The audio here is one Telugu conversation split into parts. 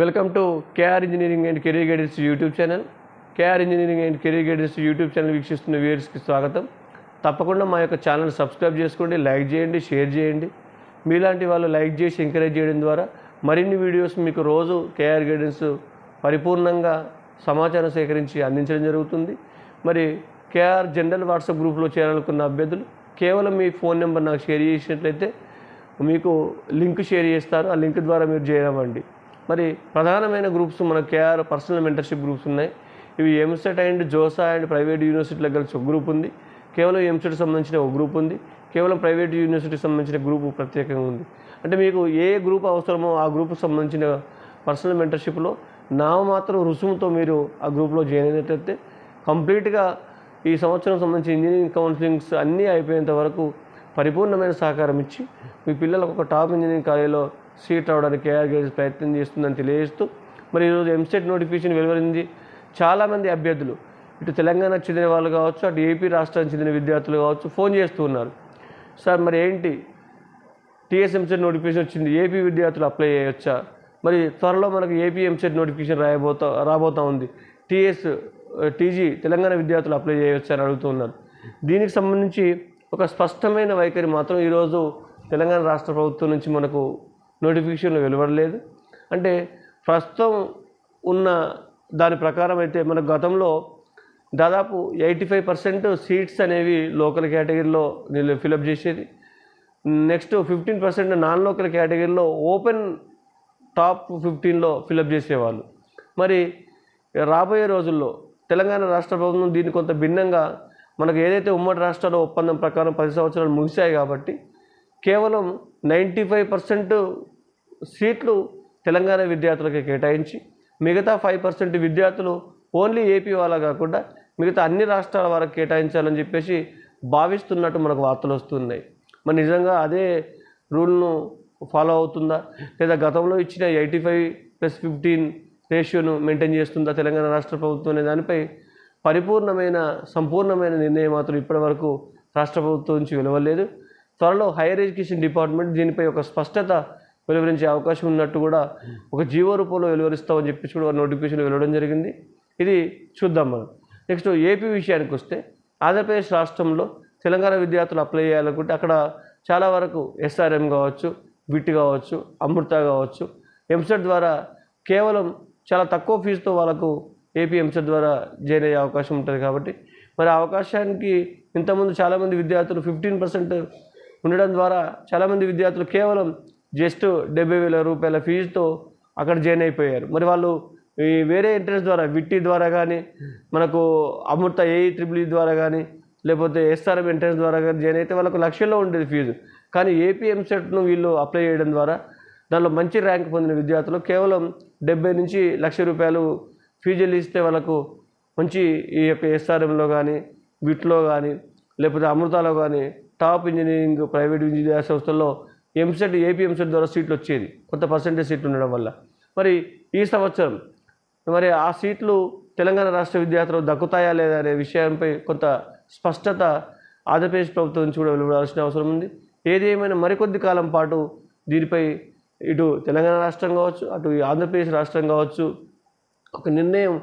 Welcome to KR engineering and career guidance YouTube channel KR engineering and career guidance YouTube channel వీక్షిస్తున్న వ్యూయర్స్కి స్వాగతం. తప్పకుండా మా యొక్క ఛానల్ సబ్స్క్రైబ్ చేసుకోండి లైక్ చేయండి షేర్ చేయండి. మీలాంటి వాళ్ళు లైక్ చేసి ఎంకరేజ్ చేయడం ద్వారా మరిన్ని వీడియోస్ మీకు రోజు కేఆర్ గైడెన్స్ పరిపూర్ణంగా సమాచారం సేకరించి అందించడం జరుగుతుంది. మరి కేఆర్ జనరల్ వాట్సాప్ గ్రూప్లో చేరాలనుకున్న అభ్యర్థులు కేవలం మీ ఫోన్ నెంబర్ నాకు షేర్ చేసినట్లయితే మీకు లింక్ షేర్ చేస్తారు. ఆ లింక్ ద్వారా మీరు చేరవండి మరి ప్రధానమైన గ్రూప్స్ మన కేఆర్ పర్సనల్ మెంటర్షిప్ గ్రూప్స్ ఉన్నాయి. ఇవి EAMCET and JoSAA and private యూనివర్సిటీలకు కలిసి ఒక గ్రూప్ ఉంది. కేవలం ఎంసెట్ సంబంధించిన ఒక గ్రూప్ ఉంది. కేవలం ప్రైవేట్ యూనివర్సిటీకి సంబంధించిన గ్రూప్ ప్రత్యేకంగా ఉంది. అంటే మీకు ఏ గ్రూప్ అవసరమో ఆ గ్రూప్కి సంబంధించిన పర్సనల్ మెంటర్షిప్లో నామమాత్రం రుసుముతో మీరు ఆ గ్రూప్లో జాయిన్ అయినట్లయితే కంప్లీట్గా ఈ సంవత్సరం సంబంధించి ఇంజనీరింగ్ కౌన్సిలింగ్స్ అన్నీ అయిపోయేంత వరకు పరిపూర్ణమైన సహకారం ఇచ్చి మీ పిల్లలకు ఒక టాప్ ఇంజనీరింగ్ కాలేజీలో సీట్ రావడానికి కేఆర్ ప్రయత్నం చేస్తుందని తెలియజేస్తూ మరి ఈరోజు ఎంసెట్ నోటిఫికేషన్ వెలువరింది. చాలామంది అభ్యర్థులు ఇటు తెలంగాణకు చెందిన వాళ్ళు కావచ్చు అటు ఏపీ రాష్ట్రానికి చెందిన విద్యార్థులు కావచ్చు ఫోన్ చేస్తూ ఉన్నారు. సార్ మరి ఏంటి? టీఎస్ఎంసెట్ నోటిఫికేషన్ వచ్చింది. ఏపీ విద్యార్థులు అప్లై చేయొచ్చా? మరి త్వరలో మనకు ఏపీ ఎంసెట్ నోటిఫికేషన్ రాయబోతా రాబోతా ఉంది. టీఎస్ టీజీ తెలంగాణ విద్యార్థులు అప్లై చేయొచ్చా అని అడుగుతున్నారు దీనికి సంబంధించి ఒక స్పష్టమైన వైఖరి మాత్రం ఈరోజు తెలంగాణ రాష్ట్ర ప్రభుత్వం నుంచి మనకు నోటిఫికేషన్లు వెలువడలేదు. అంటే ప్రస్తుతం ఉన్న దాని ప్రకారం అయితే మన గతంలో దాదాపు ఎయిటీ ఫైవ్ పర్సెంట్ సీట్స్ అనేవి లోకల్ కేటగిరీలో నేను ఫిలప్ చేసేది. Next fifteen percent non local కేటగిరీలో ఓపెన్ టాప్ ఫిఫ్టీన్లో ఫిలప్ చేసేవాళ్ళు. మరి రాబోయే రోజుల్లో తెలంగాణ రాష్ట్ర ప్రభుత్వం దీన్ని కొంత భిన్నంగా మనకు ఏదైతే ఉమ్మడి రాష్ట్రాల ఒప్పందం ప్రకారం పది సంవత్సరాలు ముగిశాయి కాబట్టి కేవలం నైంటీ ఫైవ్ పర్సెంట్ సీట్లు తెలంగాణ విద్యార్థులకి కేటాయించి మిగతా ఫైవ్ పర్సెంట్ విద్యార్థులు ఓన్లీ ఏపీ వాళ్ళ కాకుండా మిగతా అన్ని రాష్ట్రాల వారికి కేటాయించాలని చెప్పేసి భావిస్తున్నట్టు మనకు వార్తలు వస్తున్నాయి. మరి నిజంగా అదే రూల్ను ఫాలో అవుతుందా? లేదా గతంలో ఇచ్చిన ఎయిటీ ఫైవ్ ప్లస్ ఫిఫ్టీన్ రేషియోను మెయింటైన్ చేస్తుందా తెలంగాణ రాష్ట్ర ప్రభుత్వం అనే దానిపై పరిపూర్ణమైన సంపూర్ణమైన నిర్ణయం మాత్రం ఇప్పటివరకు రాష్ట్ర ప్రభుత్వం నుంచి వెలువలేదు త్వరలో హైయర్ ఎడ్యుకేషన్ డిపార్ట్మెంట్ దీనిపై ఒక స్పష్టత వెలువరించే అవకాశం ఉన్నట్టు కూడా ఒక జీవో రూపంలో వెలువరిస్తామని చెప్పేసి కూడా నోటిఫికేషన్ వెళ్ళడం జరిగింది. ఇది చూద్దాం మనం. నెక్స్ట్ ఏపీ విషయానికి వస్తే ఆంధ్రప్రదేశ్ రాష్ట్రంలో తెలంగాణ విద్యార్థులు అప్లై చేయాలనుకుంటే అక్కడ చాలా వరకు ఎస్ఆర్ఎం కావచ్చు బిట్ కావచ్చు అమృత కావచ్చు ఎంసెట్ ద్వారా కేవలం చాలా తక్కువ ఫీజుతో వాళ్ళకు ఏపీ ఎంసెట్ ద్వారా జాయిన్ అయ్యే అవకాశం ఉంటుంది కాబట్టి మరి అవకాశానికి ఇంతకుముందు చాలామంది విద్యార్థులు ఫిఫ్టీన్ పర్సెంట్ ఉండడం ద్వారా చాలామంది విద్యార్థులు కేవలం జస్ట్ డెబ్బై వేల రూపాయల ఫీజుతో అక్కడ జాయిన్ అయిపోయారు. మరి వాళ్ళు ఈ వేరే ఎంట్రెన్స్ ద్వారా విట్టి ద్వారా కానీ మనకు అమృత ఏఈ ట్రిపుల్ ఈ ద్వారా కానీ లేకపోతే ఎస్ఆర్ఎం ఎంట్రెన్స్ ద్వారా కానీ జాయిన్ అయితే వాళ్ళకు లక్షల్లో ఉండేది ఫీజు. కానీ ఏపీఎంసెట్ను వీళ్ళు అప్లై చేయడం ద్వారా దానిలో మంచి ర్యాంక్ పొందిన విద్యార్థులు కేవలం డెబ్బై నుంచి లక్ష రూపాయలు ఫీజులు ఇస్తే వాళ్ళకు మంచి ఈ యొక్క ఎస్ఆర్ఎంలో కానీ విట్లో కానీ లేకపోతే అమృతాలో కానీ టాప్ ఇంజనీరింగ్ ప్రైవేట్ ఇంజనీరింగ్ సంస్థల్లో ఎంసెట్ ఏపీ ఎంసెట్ ద్వారా సీట్లు వచ్చేది. కొంత పర్సెంటేజ్ సీట్లు ఉండడం వల్ల. మరి ఈ సంవత్సరం మరి ఆ సీట్లు తెలంగాణ రాష్ట్ర విద్యార్థులు దక్కుతాయా లేదా అనే విషయంపై కొంత స్పష్టత ఆంధ్రప్రదేశ్ ప్రభుత్వం నుంచి కూడా వెలువడాల్సిన అవసరం ఉంది. ఏది ఏమైనా మరికొద్ది కాలం పాటు దీనిపై ఇటు తెలంగాణ రాష్ట్రం కావచ్చు అటు ఆంధ్రప్రదేశ్ రాష్ట్రం కావచ్చు ఒక నిర్ణయం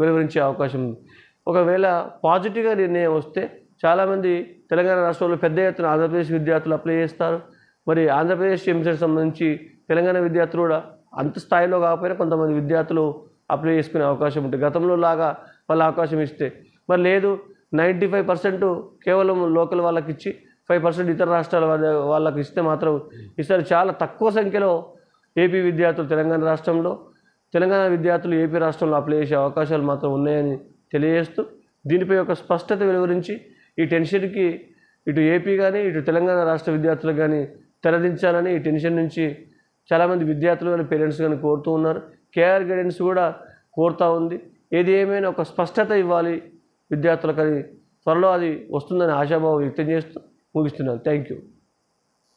వెలువరించే అవకాశం ఉంది. ఒకవేళ పాజిటివ్గా నిర్ణయం వస్తే చాలామంది తెలంగాణ రాష్ట్రంలో పెద్ద ఎత్తున ఆంధ్రప్రదేశ్ విద్యార్థులు అప్లై చేస్తారు. మరి ఆంధ్రప్రదేశ్ ఎంసెట్ సంబంధించి తెలంగాణ విద్యార్థులు కూడా అంత స్థాయిలో కాకపోయినా కొంతమంది విద్యార్థులు అప్లై చేసుకునే అవకాశం ఉంటుంది. గతంలో లాగా వాళ్ళ అవకాశం ఇస్తే. మరి లేదు నైంటీ ఫైవ్ పర్సెంట్ కేవలం లోకల్ వాళ్ళకి ఇచ్చి ఫైవ్ పర్సెంట్ ఇతర రాష్ట్రాల వాళ్ళ- వాళ్ళకి ఇస్తే మాత్రం ఈసారి చాలా తక్కువ సంఖ్యలో ఏపీ విద్యార్థులు తెలంగాణ రాష్ట్రంలో తెలంగాణ విద్యార్థులు ఏపీ రాష్ట్రంలో అప్లై చేసే అవకాశాలు మాత్రం ఉన్నాయని తెలియజేస్తూ దీనిపై ఒక స్పష్టత వెలువరించి ఈ టెన్షన్కి ఇటు ఏపీ కానీ ఇటు తెలంగాణ రాష్ట్ర విద్యార్థులకు కానీ తెరదించాలని ఈ టెన్షన్ నుంచి చాలామంది విద్యార్థులు కానీ పేరెంట్స్ కానీ కోరుతూ ఉన్నారు. కేఆర్ గైడెన్స్ కూడా కోరుతూ ఉంది. ఏది ఏమైనా ఒక స్పష్టత ఇవ్వాలి విద్యార్థులకని త్వరలో అది వస్తుందని ఆశాభావం వ్యక్తం చేస్తూ ముగిస్తున్నాను. Thank you